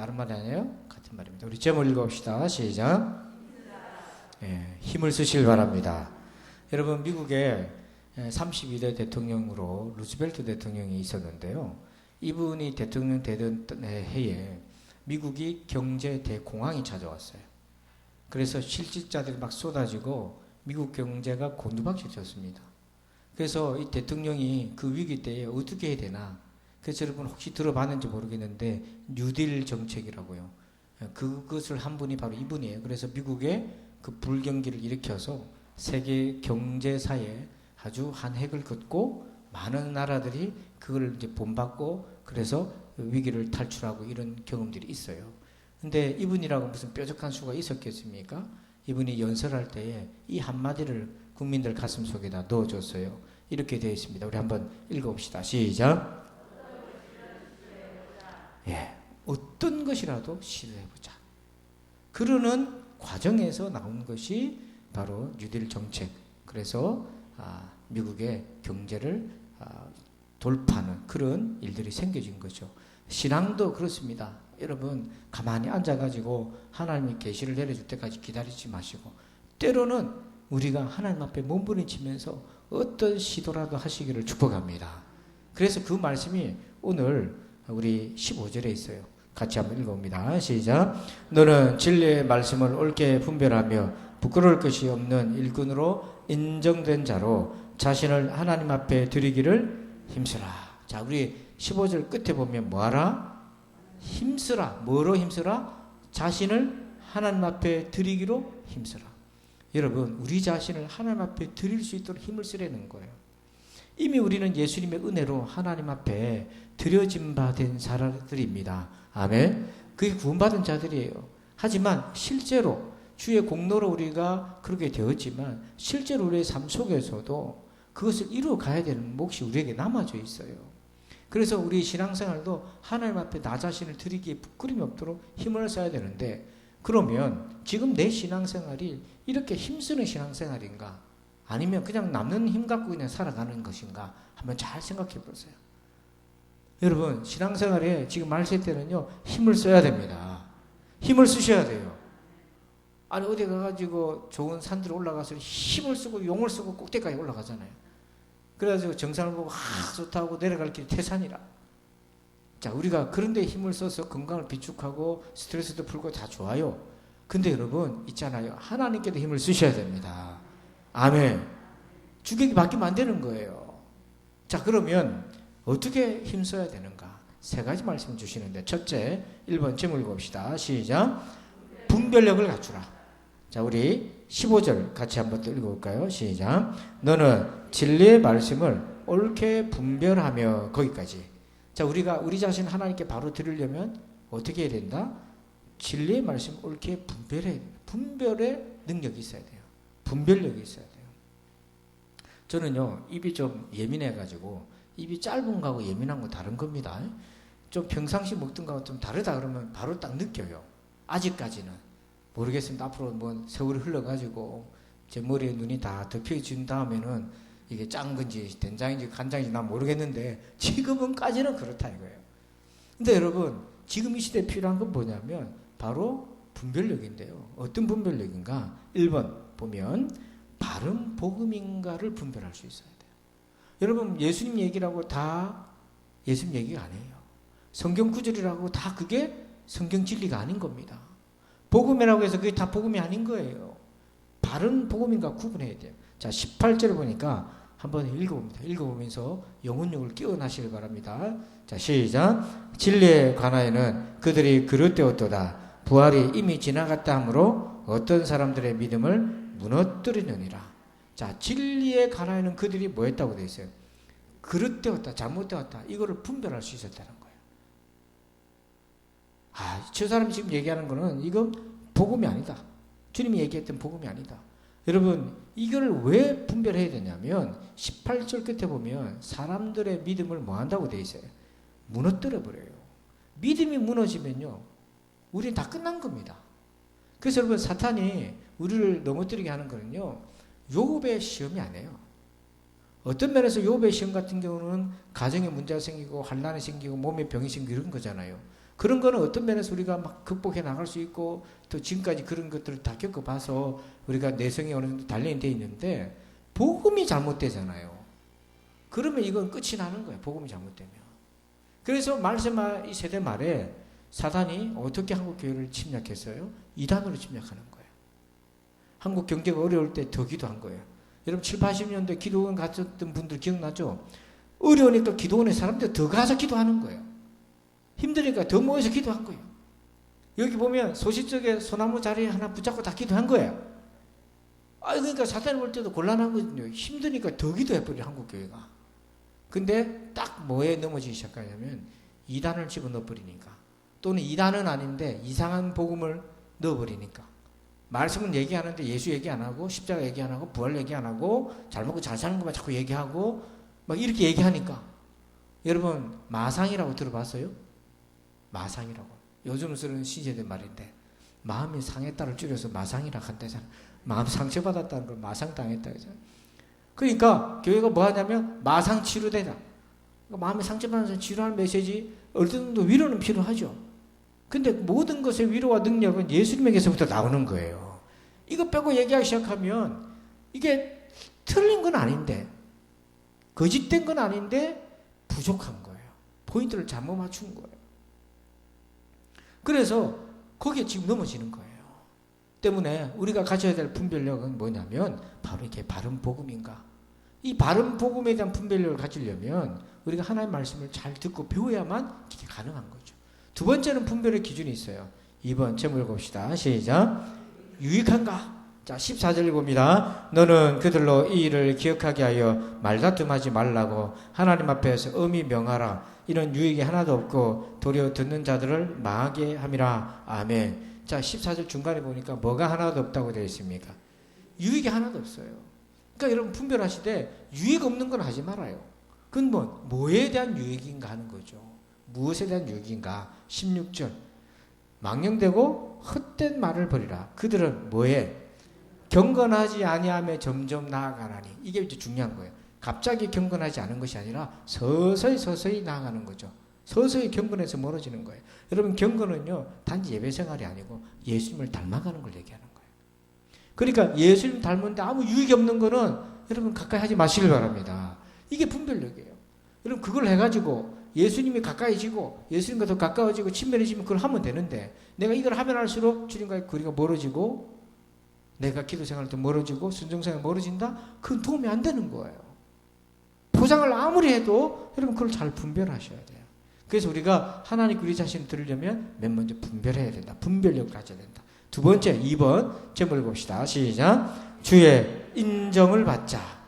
다른 말이 아니에요? 같은 말입니다. 우리 제목 읽어봅시다. 시작. 예, 힘을 쓰실 바랍니다. 여러분 미국에 32대 대통령으로 루즈벨트 대통령이 있었는데요. 이분이 대통령 되던 해에 미국이 경제 대공황이 찾아왔어요. 그래서 실직자들이 막 쏟아지고 미국 경제가 곤두박질 쳤습니다. 그래서 이 대통령이 그 위기 때에 어떻게 해야 되나? 그래서 여러분 혹시 들어봤는지 모르겠는데 뉴딜 정책이라고요. 그것을 한 분이 바로 이분이에요. 그래서 미국의 그 불경기를 일으켜서 세계 경제사에 아주 한 획을 긋고 많은 나라들이 그걸 이제 본받고 그래서 위기를 탈출하고 이런 경험들이 있어요. 근데 이분이라고 무슨 뾰족한 수가 있었겠습니까? 이분이 연설할 때에 이 한마디를 국민들 가슴 속에다 넣어줬어요. 이렇게 되어 있습니다. 우리 한번 읽어봅시다. 시작. 예, 어떤 것이라도 시도해보자. 그러는 과정에서 나온 것이 바로 뉴딜 정책. 그래서 아, 미국의 경제를 아, 돌파하는 그런 일들이 생겨진 거죠. 신앙도 그렇습니다. 여러분 가만히 앉아가지고 하나님이 계시를 내려줄 때까지 기다리지 마시고 때로는 우리가 하나님 앞에 몸부림치면서 어떤 시도라도 하시기를 축복합니다. 그래서 그 말씀이 오늘 우리 15절에 있어요. 같이 한번 읽어봅니다. 시작. 너는 진리의 말씀을 옳게 분별하며 부끄러울 것이 없는 일꾼으로 인정된 자로 자신을 하나님 앞에 드리기를 힘쓰라. 자, 우리 15절 끝에 보면 뭐하라? 힘쓰라. 뭐로 힘쓰라? 자신을 하나님 앞에 드리기로 힘쓰라. 여러분, 우리 자신을 하나님 앞에 드릴 수 있도록 힘을 쓰라는 거예요. 이미 우리는 예수님의 은혜로 하나님 앞에 드려진 바 된 사람들입니다. 아멘. 그게 구원받은 자들이에요. 하지만 실제로 주의 공로로 우리가 그렇게 되었지만 실제로 우리의 삶 속에서도 그것을 이루어 가야 되는 몫이 우리에게 남아져 있어요. 그래서 우리 신앙생활도 하나님 앞에 나 자신을 드리기에 부끄림이 없도록 힘을 써야 되는데 그러면 지금 내 신앙생활이 이렇게 힘쓰는 신앙생활인가? 아니면 그냥 남는 힘 갖고 그냥 살아가는 것인가? 한번 잘 생각해 보세요. 여러분, 신앙생활에 지금 말세 때는요, 힘을 써야 됩니다. 힘을 쓰셔야 돼요. 아니, 어디 가가지고 좋은 산들 올라가서 힘을 쓰고 용을 쓰고 꼭대기까지 올라가잖아요. 그래가지고 정상을 보고, 아, 좋다고 내려갈 길이 태산이라. 자, 우리가 그런데 힘을 써서 건강을 비축하고 스트레스도 풀고 다 좋아요. 근데 여러분, 있잖아요. 하나님께도 힘을 쓰셔야 됩니다. 아멘. 주객이 바뀌면 안 되는 거예요. 자, 그러면 어떻게 힘써야 되는가? 세 가지 말씀 주시는데, 첫째, 1번 제목 읽어봅시다. 시작. 분별력을 갖추라. 자, 우리 15절 같이 한번 또 읽어볼까요? 시작. 너는 진리의 말씀을 옳게 분별하며 거기까지. 자, 우리가 우리 자신 하나님께 바로 드리려면 어떻게 해야 된다? 진리의 말씀 옳게 분별해. 분별의 능력이 있어야 돼요. 분별력이 있어야 돼요. 저는요, 입이 좀 예민해가지고, 입이 짧은 거하고 예민한 거 다른 겁니다. 좀 평상시 먹던 거하고 좀 다르다 그러면 바로 딱 느껴요. 아직까지는. 모르겠습니다. 앞으로 뭐 세월이 흘러가지고, 제 머리에 눈이 다 덮여진 다음에는 이게 짠 건지 된장인지 간장인지 난 모르겠는데, 지금은까지는 그렇다 이거예요. 근데 여러분, 지금 이 시대에 필요한 건 뭐냐면, 바로 분별력인데요. 어떤 분별력인가? 1번 보면 바른 복음인가를 분별할 수 있어야 돼요. 여러분 예수님 얘기라고 다 예수님 얘기가 아니에요. 성경 구절이라고 다 그게 성경 진리가 아닌 겁니다. 복음이라고 해서 그게 다 복음이 아닌 거예요. 바른 복음인가 구분해야 돼요. 자, 18절을 보니까 한번 읽어봅니다. 읽어보면서 영혼력을 끼워나시길 바랍니다. 자, 시작. 진리에 관하여는 그들이 그릇되었도다. 부활이 이미 지나갔다 하므로 어떤 사람들의 믿음을 무너뜨리느니라. 자, 진리에 관하여는 그들이 뭐 했다고 되어 있어요? 그릇되었다, 잘못되었다. 이거를 분별할 수 있었다는 거예요. 아, 저 사람이 지금 얘기하는 거는 이건 복음이 아니다. 주님이 얘기했던 복음이 아니다. 여러분, 이걸 왜 분별해야 되냐면 18절 끝에 보면 사람들의 믿음을 뭐 한다고 되어 있어요? 무너뜨려 버려요. 믿음이 무너지면요. 우리는 다 끝난 겁니다. 그래서 여러분 사탄이 우리를 넘어뜨리게 하는 거는요. 요업의 시험이 아니에요. 어떤 면에서 요업의 시험 같은 경우는 가정에 문제가 생기고 환란이 생기고 몸에 병이 생기고 이런 거잖아요. 그런 거는 어떤 면에서 우리가 막 극복해 나갈 수 있고 또 지금까지 그런 것들을 다 겪어봐서 우리가 내성이 어느 정도 단련이 돼 있는데 복음이 잘못되잖아요. 그러면 이건 끝이 나는 거예요. 복음이 잘못되면. 그래서 말씀 이 세대 말에 사단이 어떻게 한국 교회를 침략했어요? 이단으로 침략하는 거예요. 한국 경제가 어려울 때 더 기도한 거예요. 여러분 7, 80년대 기도원 갔었던 분들 기억나죠? 어려우니까 기도원에 사람들 더 가서 기도하는 거예요. 힘드니까 더 모여서 기도한 거예요. 여기 보면 소시적에 소나무 자리 하나 붙잡고 다 기도한 거예요. 아, 그러니까 사탄이 볼 때도 곤란한 거거든요. 힘드니까 더 기도해버려, 한국교회가. 근데 딱 뭐에 넘어지기 시작하냐면, 이단을 집어넣어버리니까. 또는 이단은 아닌데, 이상한 복음을 넣어버리니까. 말씀은 얘기 하는데 예수 얘기 안 하고, 십자가 얘기 안 하고, 부활 얘기 안 하고, 잘 먹고 잘 사는 것만 자꾸 얘기하고, 막 이렇게 얘기하니까. 여러분, 마상이라고 들어봤어요? 마상이라고. 요즘 쓰는 신세대 말인데, 마음이 상했다를 줄여서 마상이라고 한다잖아. 마음 상처받았다는 걸 마상 당했다. 그죠? 그러니까 교회가 뭐 하냐면 마상 치료되다. 그러니까 마음에 상처받은 사람 치료하는 메시지 어느 정도 위로는 필요하죠. 근데 모든 것의 위로와 능력은 예수님에게서부터 나오는 거예요. 이거 빼고 얘기하기 시작하면 이게 틀린 건 아닌데 거짓된 건 아닌데 부족한 거예요. 포인트를 잘못 맞춘 거예요. 그래서 거기에 지금 넘어지는 거예요. 때문에 우리가 가져야 될 분별력은 뭐냐면 바로 이렇게 바른 복음인가. 이 바른 복음에 대한 분별력을 가지려면 우리가 하나님의 말씀을 잘 듣고 배워야만 이게 가능한 거죠. 두 번째는 분별의 기준이 있어요. 2번 제목을 봅시다. 시작. 유익한가? 자, 14절 봅니다. 너는 그들로 이 일을 기억하게 하여 말다툼하지 말라고 하나님 앞에서 엄히 명하라. 이런 유익이 하나도 없고 도리어 듣는 자들을 망하게 함이라. 아멘. 자, 14절 중간에 보니까 뭐가 하나도 없다고 되어 있습니까? 유익이 하나도 없어요. 그러니까 여러분 분별하실 때 유익 없는 건 하지 말아요. 그건 뭐, 뭐에 대한 유익인가 하는 거죠. 무엇에 대한 유익인가? 16절. 망령되고 헛된 말을 버리라. 그들은 뭐에? 경건하지 아니하며 점점 나아가나니. 이게 이제 중요한 거예요. 갑자기 경건하지 않은 것이 아니라 서서히 서서히 나아가는 거죠. 서서히 경건에서 멀어지는 거예요. 여러분 경건은요 단지 예배 생활이 아니고 예수님을 닮아가는 걸 얘기하는 거예요. 그러니까 예수님 닮은데 아무 유익이 없는 거는 여러분 가까이 하지 마시길 바랍니다. 이게 분별력이에요. 여러분 그걸 해가지고 예수님이 가까이지고 예수님과 더 가까워지고 친밀해지면 그걸 하면 되는데 내가 이걸 하면 할수록 주님과의 거리가 멀어지고 내가 기도 생활도 멀어지고 순종 생활 멀어진다? 그건 도움이 안 되는 거예요. 포장을 아무리 해도 여러분 그걸 잘 분별하셔야 돼요. 그래서 우리가 하나님 우리 자신을 들으려면 맨 먼저 분별해야 된다. 분별력을 가져야 된다. 두 번째, 2번 제목을 봅시다. 시작. 주의 인정을 받자.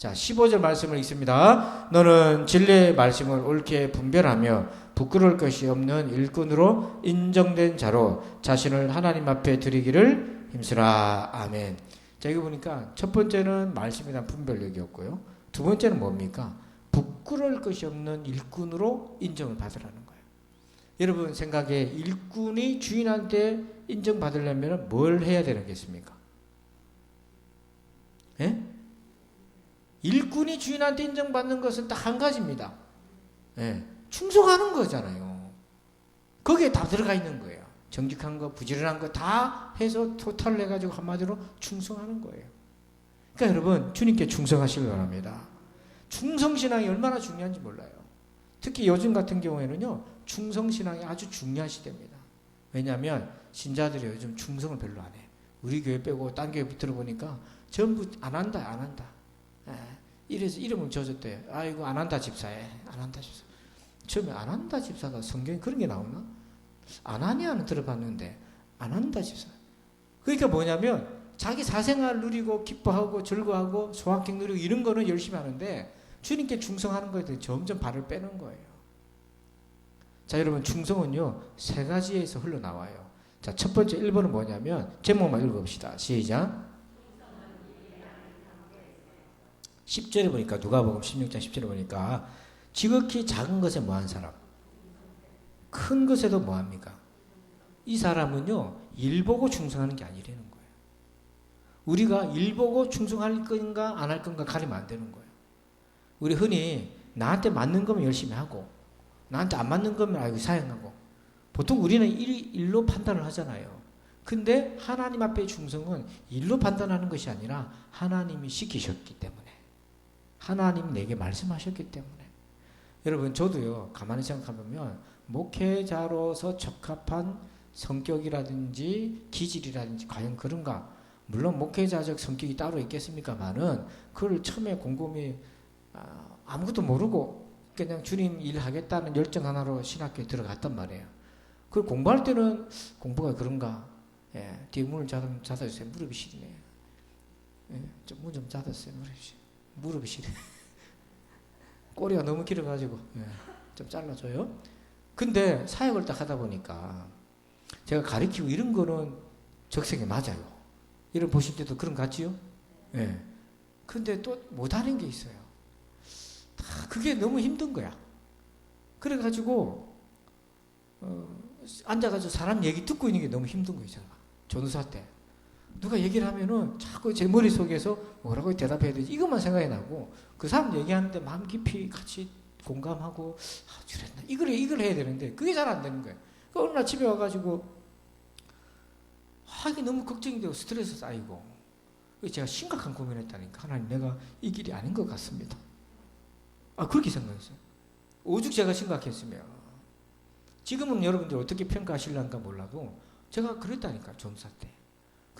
자, 15절 말씀을 읽습니다. 너는 진리의 말씀을 옳게 분별하며 부끄러울 것이 없는 일꾼으로 인정된 자로 자신을 하나님 앞에 드리기를 힘쓰라. 아멘. 자, 이거 보니까 첫 번째는 말씀에 대한 분별력이었고요. 두 번째는 뭡니까? 부끄러울 것이 없는 일꾼으로 인정을 받으라는 거예요. 여러분 생각에 일꾼이 주인한테 인정받으려면 뭘 해야 되겠습니까? 예? 일꾼이 주인한테 인정받는 것은 딱 한 가지입니다. 예. 충성하는 거잖아요. 거기에 다 들어가 있는 거예요. 정직한 거, 부지런한 거 다 해서 토탈을 해가지고 한마디로 충성하는 거예요. 그러니까 여러분, 주님께 충성하시길 바랍니다. 충성신앙이 얼마나 중요한지 몰라요. 특히 요즘 같은 경우에는요, 충성신앙이 아주 중요한 시대입니다. 왜냐하면 신자들이 요즘 충성을 별로 안 해. 우리 교회 빼고 딴 교회 들어보니까 전부 안 한다, 안 한다. 에, 예, 이래서 이름을 줘줬대요. 아이고, 안 한다 집사에. 안 한다 집사. 처음에 안 한다 집사가 성경에 그런 게 나오나? 안 하냐는 들어봤는데, 안 한다 집사. 그러니까 뭐냐면, 자기 사생활 누리고 기뻐하고 즐거워하고 소확행 누리고 이런 거는 열심히 하는데 주님께 충성하는 것에 대해 점점 발을 빼는 거예요. 자, 여러분, 충성은요, 세 가지에서 흘러나와요. 자, 첫 번째 1번은 뭐냐면, 제목만 읽어봅시다. 시작. 10절에 보니까, 누가복음 16장 10절에 보니까, 지극히 작은 것에 뭐한 사람? 큰 것에도 뭐합니까? 이 사람은요, 일 보고 충성하는 게 아니라는 거예요. 우리가 일 보고 충성할 건가, 안 할 건가 가리면 안 되는 거예요. 우리 흔히 나한테 맞는 거면 열심히 하고 나한테 안 맞는 거면 아이고 사양하고 보통 우리는 일, 일로 판단을 하잖아요. 근데 하나님 앞에 충성은 일로 판단하는 것이 아니라 하나님이 시키셨기 때문에 하나님 내게 말씀하셨기 때문에 여러분 저도요 가만히 생각해보면 목회자로서 적합한 성격이라든지 기질이라든지 과연 그런가 물론 목회자적 성격이 따로 있겠습니까만은 그걸 처음에 곰곰이 아, 아무것도 모르고 그냥 주님 일하겠다는 열정 하나로 신학교에 들어갔단 말이에요. 그걸 공부할 때는 공부가 그런가? 예, 뒤에 문을 닫아, 닫아주세요. 무릎이 시리네. 예, 좀문 좀 닫았어요. 무릎이 시 무릎이 시려. 꼬리가 너무 길어가지고 예, 좀 잘라줘요. 근데 사역을 딱 하다 보니까 제가 가르치고 이런 거는 적성에 맞아요. 이런 보실 때도 그런 것 같지요? 예. 근데 또 못하는 게 있어요. 다 그게 너무 힘든 거야. 그래가지고 어, 앉아가지고 사람 얘기 듣고 있는 게 너무 힘든 거예요. 제가 전우사 때 누가 얘기를 하면은 자꾸 제 머릿속에서 뭐라고 대답해야 되지 이것만 생각이 나고 그 사람 얘기하는데 마음 깊이 같이 공감하고 아, 저랬나 이걸 이걸 해야 되는데 그게 잘 안 되는 거예요. 그 어느 날 집에 와가지고 아 이게 너무 걱정이 되고 스트레스 쌓이고 제가 심각한 고민했다니까 하나님 내가 이 길이 아닌 것 같습니다. 아 그렇게 생각했어요. 오죽 제가 심각했으면 지금은 여러분들 어떻게 평가하실란가 몰라도 제가 그랬다니까 전사 때.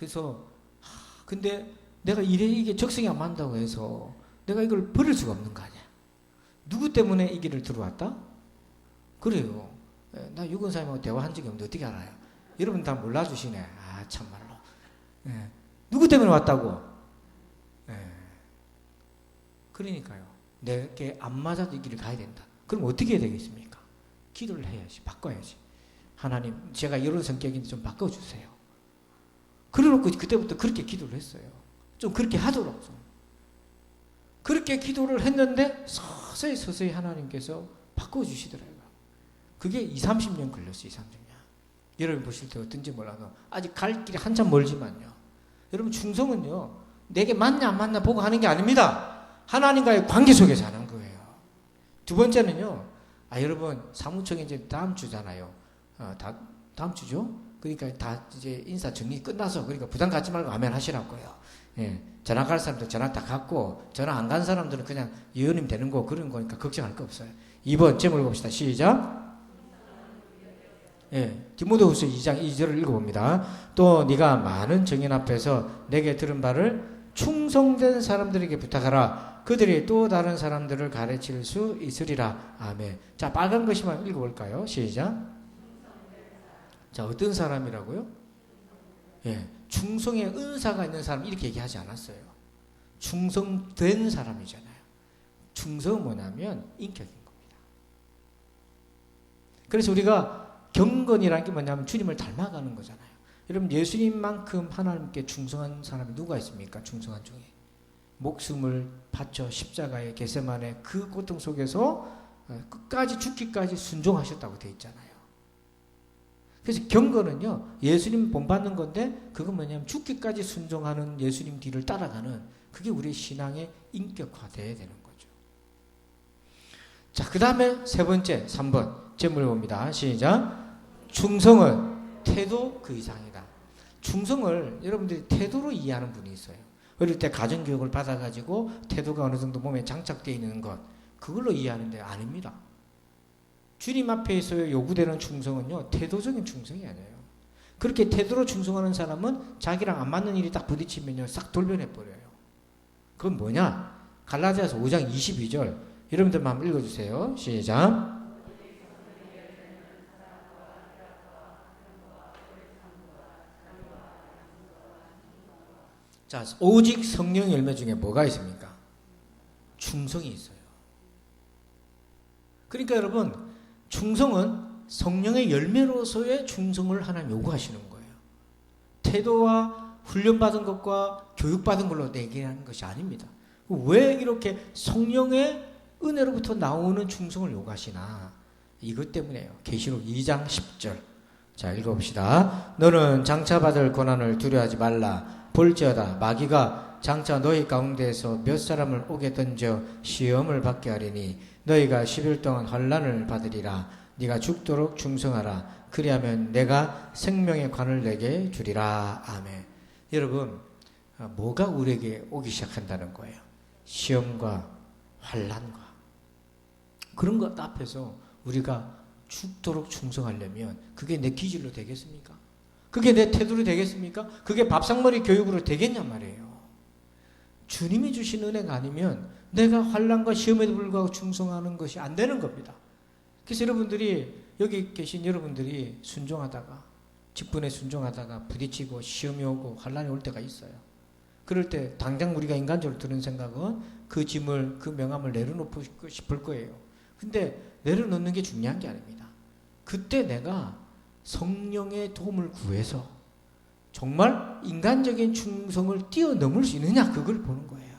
그래서 하, 근데 내가 이래 이게 적성이 안 맞다고 해서 내가 이걸 버릴 수가 없는 거 아니야. 누구 때문에 이 길을 들어왔다? 그래요. 예, 나 유건사님하고 대화한 적이 없는데 어떻게 알아요? 여러분 다 몰라주시네. 아 참말로. 예, 누구 때문에 왔다고? 예. 그러니까요. 내게 안 맞아도 이 길을 가야 된다. 그럼 어떻게 해야 되겠습니까? 기도를 해야지. 바꿔야지. 하나님, 제가 이런 성격인데 좀 바꿔주세요. 그래놓고 그때부터 그렇게 기도를 했어요. 좀 그렇게 하도록. 좀. 그렇게 기도를 했는데 서서히 서서히 하나님께서 바꿔주시더라고요. 그게 2, 30년 걸렸어요. 2, 30년. 여러분 보실 때 어떤지 몰라도 아직 갈 길이 한참 멀지만요. 여러분 충성은요. 내게 맞냐 안 맞냐 보고 하는 게 아닙니다. 하나님과의 관계 속에서 하는 거예요. 두 번째는요. 아 여러분 사무총회 이제 다음 주잖아요. 어, 다, 다음 주죠. 그러니까 다 이제 인사 정리 끝나서 그러니까 부담 갖지 말고 아멘 하시라고요. 예. 전화 갈 사람들 전화 다 갖고 전화 안 간 사람들은 그냥 예언님 되는 거 그런 거니까 걱정할 거 없어요. 2번 제목을 봅시다. 시작. 예, 디모데후서 2장 2절을 읽어봅니다. 또 네가 많은 정인 앞에서 내게 들은 바를 충성된 사람들에게 부탁하라. 그들이 또 다른 사람들을 가르칠 수 있으리라. 아멘. 자, 빨간 것이만 읽어볼까요? 시작. 자, 어떤 사람이라고요? 예, 충성의 은사가 있는 사람 이렇게 얘기하지 않았어요. 충성된 사람이잖아요. 충성은 뭐냐면 인격인 겁니다. 그래서 우리가 경건이라는 게 뭐냐면 주님을 닮아가는 거잖아요. 여러분 예수님만큼 하나님께 충성한 사람이 누가 있습니까? 충성한 중에 목숨을 바쳐 십자가의 겟세만의 그 고통 속에서 끝까지 죽기까지 순종하셨다고 되어 있잖아요. 그래서 경건은요 예수님 본받는 건데 그건 뭐냐면 죽기까지 순종하는 예수님 뒤를 따라가는 그게 우리 신앙의 인격화돼야 되는 거죠. 자, 그 다음에 세 번째, 3번. 제물 봅니다. 시작. 충성은 태도 그 이상이다. 충성을 여러분들이 태도로 이해하는 분이 있어요. 어릴 때 가정교육을 받아가지고 태도가 어느 정도 몸에 장착되어 있는 것, 그걸로 이해하는데 아닙니다. 주님 앞에서 요구되는 충성은요, 태도적인 충성이 아니에요. 그렇게 태도로 충성하는 사람은 자기랑 안 맞는 일이 딱 부딪히면요, 싹 돌변해버려요. 그건 뭐냐? 갈라디아서 5장 22절. 여러분들만 한번 읽어주세요. 시작. 자, 오직 성령 열매 중에 뭐가 있습니까? 충성이 있어요. 그러니까 여러분, 충성은 성령의 열매로서의 충성을 하나님 요구하시는 거예요. 태도와 훈련받은 것과 교육받은 걸로 얘기하는 것이 아닙니다. 왜 이렇게 성령의 은혜로부터 나오는 충성을 요구하시나? 이것 때문에요. 계시록 2장 10절. 자, 읽어봅시다. 너는 장차 받을 고난을 두려워하지 말라. 볼지어다 마귀가 장차 너희 가운데에서 몇 사람을 오게 던져 시험을 받게 하리니 너희가 10일 동안 환란을 받으리라 네가 죽도록 충성하라. 그리하면 내가 생명의 관을 내게 주리라. 아멘. 여러분, 아, 뭐가 우리에게 오기 시작한다는 거예요? 시험과 환란과 그런 것 앞에서 우리가 죽도록 충성하려면 그게 내 기질로 되겠습니까? 그게 내 태도로 되겠습니까? 그게 밥상머리 교육으로 되겠냔 말이에요. 주님이 주신 은혜가 아니면 내가 환란과 시험에도 불구하고 충성하는 것이 안 되는 겁니다. 그래서 여러분들이 여기 계신 여러분들이 순종하다가 직분에 순종하다가 부딪히고 시험이 오고 환란이 올 때가 있어요. 그럴 때 당장 우리가 인간적으로 드는 생각은 그 짐을 그 명함을 내려놓고 싶을 거예요. 근데 내려놓는 게 중요한 게 아닙니다. 그때 내가 성령의 도움을 구해서 정말 인간적인 충성을 뛰어넘을 수 있느냐 그걸 보는 거예요.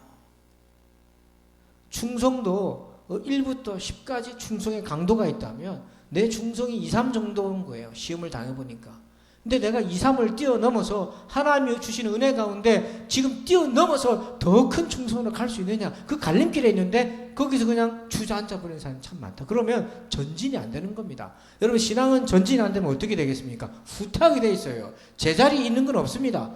충성도 1부터 어, 10까지 충성의 강도가 있다면 내 충성이 2, 3 정도인 거예요. 시험을 당해보니까. 근데 내가 2, 3을 뛰어넘어서 하나님이 주시는 은혜 가운데 지금 뛰어넘어서 더 큰 충성으로 갈 수 있느냐. 그 갈림길에 있는데 거기서 그냥 주저앉아 버리는 사람이 참 많다. 그러면 전진이 안 되는 겁니다. 여러분 신앙은 전진이 안 되면 어떻게 되겠습니까? 후퇴하게 돼 있어요. 제자리 있는 건 없습니다.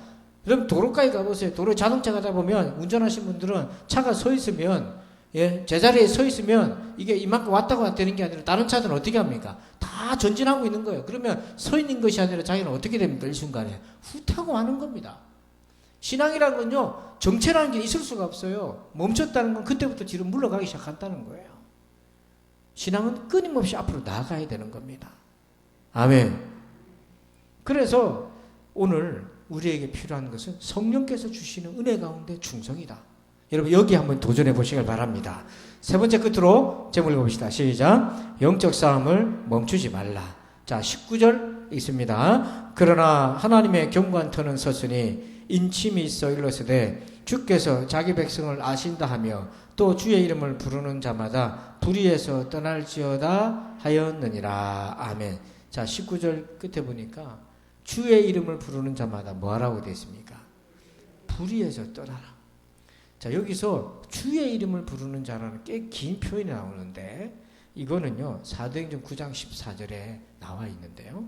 여러분 도로가에 가보세요. 도로 자동차 가다 보면 운전하신 분들은 차가 서 있으면 예, 제자리에 서 있으면 이게 이만큼 왔다고 되는 게 아니라 다른 차들은 어떻게 합니까? 다 전진하고 있는 거예요. 그러면 서 있는 것이 아니라 자기는 어떻게 됩니까? 이 순간에 후퇴하고 하는 겁니다. 신앙이라는 건요, 정체라는 게 있을 수가 없어요. 멈췄다는 건 그때부터 뒤로 물러가기 시작한다는 거예요. 신앙은 끊임없이 앞으로 나아가야 되는 겁니다. 아멘. 그래서 오늘 우리에게 필요한 것은 성령께서 주시는 은혜 가운데 충성이다. 여러분 여기 한번 도전해 보시길 바랍니다. 세 번째 끝으로 제목 읽어봅시다. 시작. 영적 싸움을 멈추지 말라. 자, 19절 있습니다. 그러나 하나님의 경관 터는 섰으니 인침이 있어 일러스되 주께서 자기 백성을 아신다 하며 또 주의 이름을 부르는 자마다 불의에서 떠날지어다 하였느니라. 아멘. 자, 19절 끝에 보니까 주의 이름을 부르는 자마다 뭐 하라고 되어 있습니까? 불의에서 떠나라. 자, 여기서 주의 이름을 부르는 자라는 꽤 긴 표현이 나오는데 이거는요. 사도행전 9장 14절에 나와 있는데요.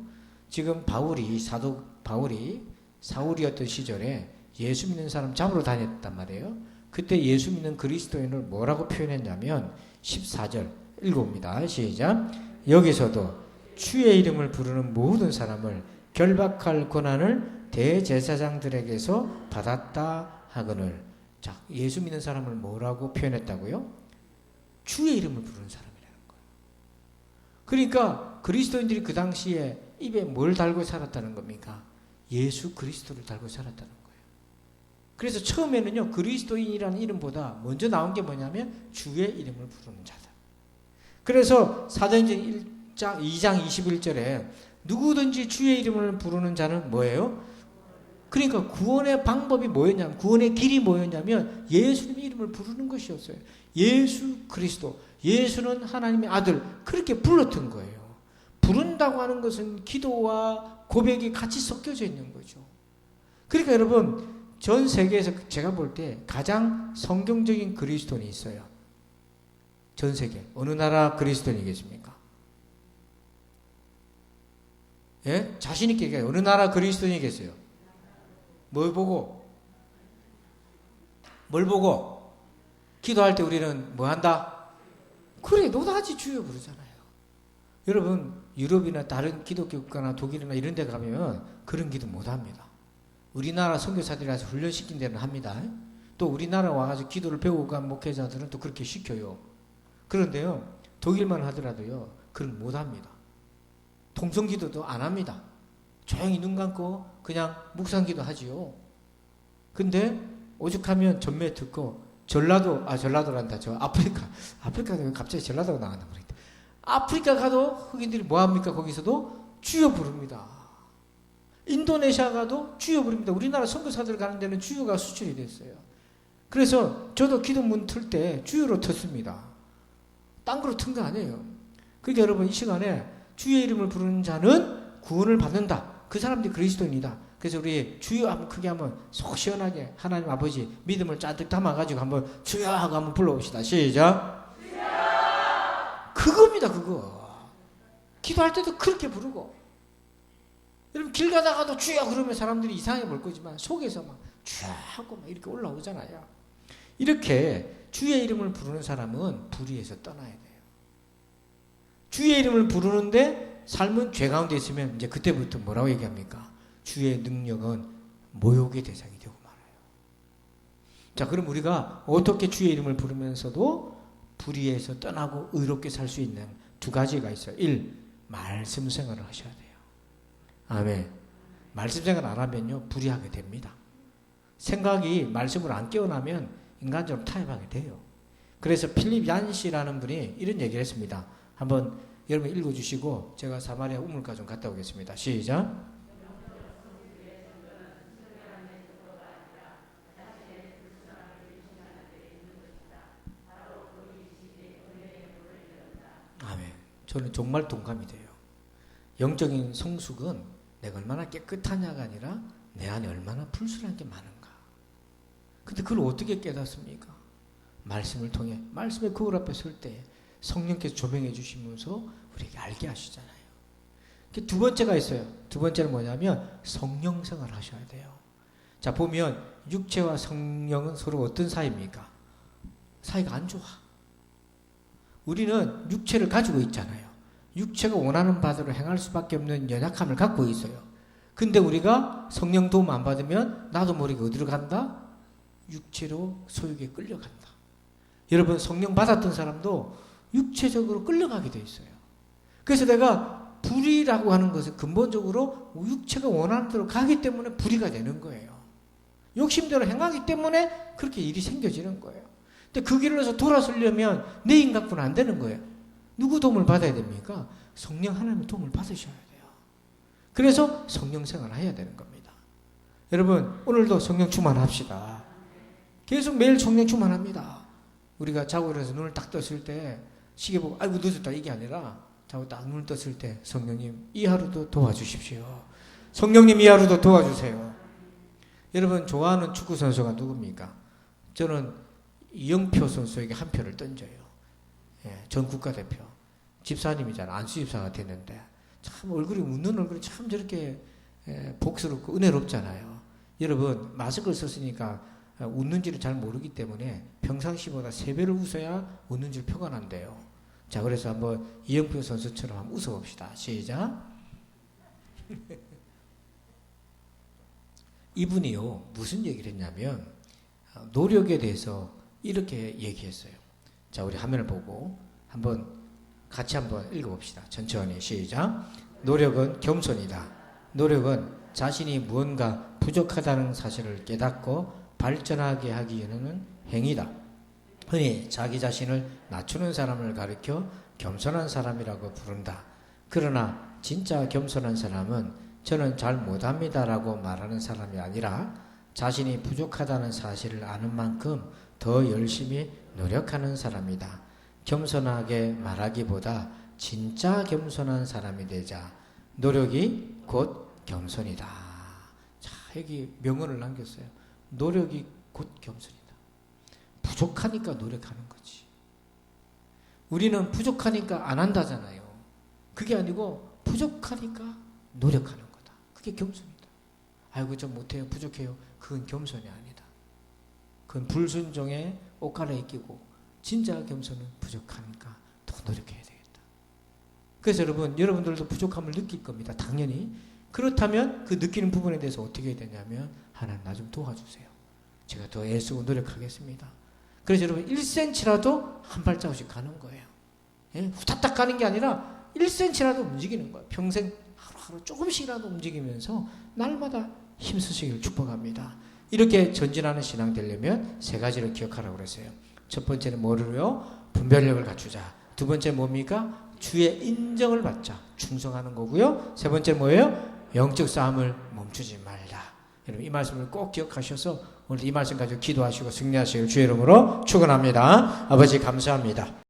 지금 바울이 사도 바울이 사울이었던 시절에 예수 믿는 사람 잡으러 다녔단 말이에요. 그때 예수 믿는 그리스도인을 뭐라고 표현했냐면 14절 읽어봅니다. 시작. 여기서도 주의 이름을 부르는 모든 사람을 결박할 권한을 대제사장들에게서 받았다 하거늘 자, 예수 믿는 사람을 뭐라고 표현했다고요? 주의 이름을 부르는 사람이라는 거예요. 그러니까 그리스도인들이 그 당시에 입에 뭘 달고 살았다는 겁니까? 예수 그리스도를 달고 살았다는 거예요. 그래서 처음에는요, 그리스도인이라는 이름보다 먼저 나온 게 뭐냐면 주의 이름을 부르는 자다. 그래서 사도행전 1장, 2장 21절에 누구든지 주의 이름을 부르는 자는 뭐예요? 그러니까 구원의 방법이 뭐였냐면 구원의 길이 뭐였냐면 예수님 이름을 부르는 것이었어요. 예수 그리스도. 예수는 하나님의 아들. 그렇게 불렀던 거예요. 부른다고 하는 것은 기도와 고백이 같이 섞여져 있는 거죠. 그러니까 여러분 전 세계에서 제가 볼 때 가장 성경적인 그리스도인이 있어요. 전 세계 어느 나라 그리스도인이겠습니까? 예? 자신 있게 얘기해요. 어느 나라 그리스도인이겠어요? 뭘 보고? 뭘 보고? 기도할 때 우리는 뭐 한다? 그래, 노다지 주여 그러잖아요. 여러분, 유럽이나 다른 기독교 국가나 독일이나 이런 데 가면 그런 기도 못 합니다. 우리나라 선교사들이라서 훈련시킨 데는 합니다. 또 우리나라 와가지고 기도를 배우고 간 목회자들은 또 그렇게 시켜요. 그런데요, 독일만 하더라도요, 그런 못 합니다. 통성 기도도 안 합니다. 조용히 눈 감고 그냥 묵상기도 하지요. 근데 오죽하면 전매 듣고 전라도 아 전라도란다 저 아프리카 아프리카도 갑자기 전라도가 나왔나 모르겠다. 아프리카 가도 흑인들이 뭐 합니까 거기서도 주여 부릅니다. 인도네시아 가도 주여 부릅니다. 우리나라 선교사들 가는 데는 주여가 수출이 됐어요. 그래서 저도 기도문 틀 때 주여로 텄습니다. 딴 거로 튼 거 아니에요. 그러니까 여러분 이 시간에 주의 이름을 부르는 자는 구원을 받는다. 그 사람들이 그리스도인이다. 그래서 우리 주여 한번 크게 한번 속 시원하게 하나님 아버지 믿음을 잔뜩 담아가지고 한번 주여 하고 한번 불러봅시다. 시작. 그겁니다, 그거. 기도할 때도 그렇게 부르고 여러분 길 가다가도 주여 그러면 사람들이 이상하게 볼 거지만 속에서 막 주여 하고 막 이렇게 올라오잖아요. 이렇게 주의 이름을 부르는 사람은 불의에서 떠나야 돼요. 주의 이름을 부르는데 삶은 죄 가운데 있으면 이제 그때부터 뭐라고 얘기합니까? 주의 능력은 모욕의 대상이 되고 말아요. 자, 그럼 우리가 어떻게 주의 이름을 부르면서도 불의에서 떠나고 의롭게 살 수 있는 두 가지가 있어요. 1. 말씀 생활을 하셔야 돼요. 아멘. 말씀 생활 안 하면요, 불의하게 됩니다. 생각이 말씀을 안 깨어나면 인간적으로 타협하게 돼요. 그래서 필립 얀시라는 분이 이런 얘기를 했습니다. 한번 여러분 읽어주시고 제가 사마리아 우물가 좀 갔다 오겠습니다. 시작. 저는 정말 동감이 돼요. 영적인 성숙은 내가 얼마나 깨끗하냐가 아니라 내 안에 얼마나 불순한 게 많은가. 근데 그걸 어떻게 깨닫습니까? 말씀을 통해 말씀의 거울 앞에 설 때 성령께서 조명해 주시면서 우리에게 알게 하시잖아요. 그두 번째가 있어요. 두 번째는 뭐냐면 성령 생활 하셔야 돼요. 자, 보면 육체와 성령은 서로 어떤 사이입니까? 사이가 안 좋아. 우리는 육체를 가지고 있잖아요. 육체가 원하는 바대로 행할 수밖에 없는 연약함을 갖고 있어요. 근데 우리가 성령 도움 안 받으면 나도 모르게 어디로 간다? 육체로 소유에 끌려간다. 여러분 성령 받았던 사람도 육체적으로 끌려가게 돼 있어요. 그래서 내가 불의라고 하는 것은 근본적으로 육체가 원하는 대로 가기 때문에 불의가 되는 거예요. 욕심대로 행하기 때문에 그렇게 일이 생겨지는 거예요. 근데 그 길로서 돌아서려면 내 인간뿐 안 되는 거예요. 누구 도움을 받아야 됩니까? 성령 하나님의 도움을 받으셔야 돼요. 그래서 성령 생활을 해야 되는 겁니다. 여러분 오늘도 성령 충만합시다. 계속 매일 성령 충만합니다. 우리가 자고 일어나서 눈을 딱 떴을 때 시계 보고 아이고 늦었다 이게 아니라 딱 눈을 떴을 때 성령님 이 하루도 도와주십시오. 성령님 이 하루도 도와주세요. 여러분 좋아하는 축구 선수가 누굽니까? 저는 이영표 선수에게 한 표를 던져요. 예, 전 국가대표. 집사님이잖아. 안수 집사가 됐는데 참 얼굴이 웃는 얼굴이 참 저렇게 예, 복스럽고 은혜롭잖아요. 여러분 마스크를 썼으니까 어, 웃는지를 잘 모르기 때문에 평상시보다 세 배를 웃어야 웃는지를 표가 난대요. 자, 그래서 한번 이영표 선수처럼 한번 웃어봅시다. 시작. 이분이요, 무슨 얘기를 했냐면, 어, 노력에 대해서 이렇게 얘기했어요. 자, 우리 화면을 보고 한번 같이 한번 읽어봅시다. 천천히 시작. 노력은 겸손이다. 노력은 자신이 무언가 부족하다는 사실을 깨닫고 발전하게 하기 위해서는 행위다. 흔히 자기 자신을 낮추는 사람을 가리켜 겸손한 사람이라고 부른다. 그러나 진짜 겸손한 사람은 저는 잘 못합니다라고 말하는 사람이 아니라 자신이 부족하다는 사실을 아는 만큼 더 열심히 노력하는 사람이다. 겸손하게 말하기보다 진짜 겸손한 사람이 되자 노력이 곧 겸손이다. 자, 여기 명언을 남겼어요. 노력이 곧 겸손이다. 부족하니까 노력하는 거지. 우리는 부족하니까 안 한다잖아요. 그게 아니고 부족하니까 노력하는 거다. 그게 겸손이다. 아이고 좀 못해요. 부족해요. 그건 겸손이 아니다. 그건 불순종에 옷 갈아입히고 진짜 겸손은 부족하니까 더 노력해야 되겠다. 그래서 여러분 여러분들도 부족함을 느낄 겁니다. 당연히. 그렇다면 그 느끼는 부분에 대해서 어떻게 해야 되냐면 하나님 나 좀 도와주세요. 제가 더 애쓰고 노력하겠습니다. 그래서 여러분 1cm라도 한 발자국씩 가는 거예요. 예? 후다닥 가는 게 아니라 1cm라도 움직이는 거예요. 평생 하루하루 조금씩이라도 움직이면서 날마다 힘쓰시기를 축복합니다. 이렇게 전진하는 신앙 되려면 세 가지를 기억하라고 그랬어요. 첫 번째는 뭐를요? 분별력을 갖추자. 두 번째 뭡니까? 주의 인정을 받자. 충성하는 거고요. 세 번째 뭐예요? 영적 싸움을 멈추지 말라. 여러분 이 말씀을 꼭 기억하셔서 오늘 이 말씀 가지고 기도하시고 승리하시길 주의 이름으로 축원합니다. 아버지 감사합니다.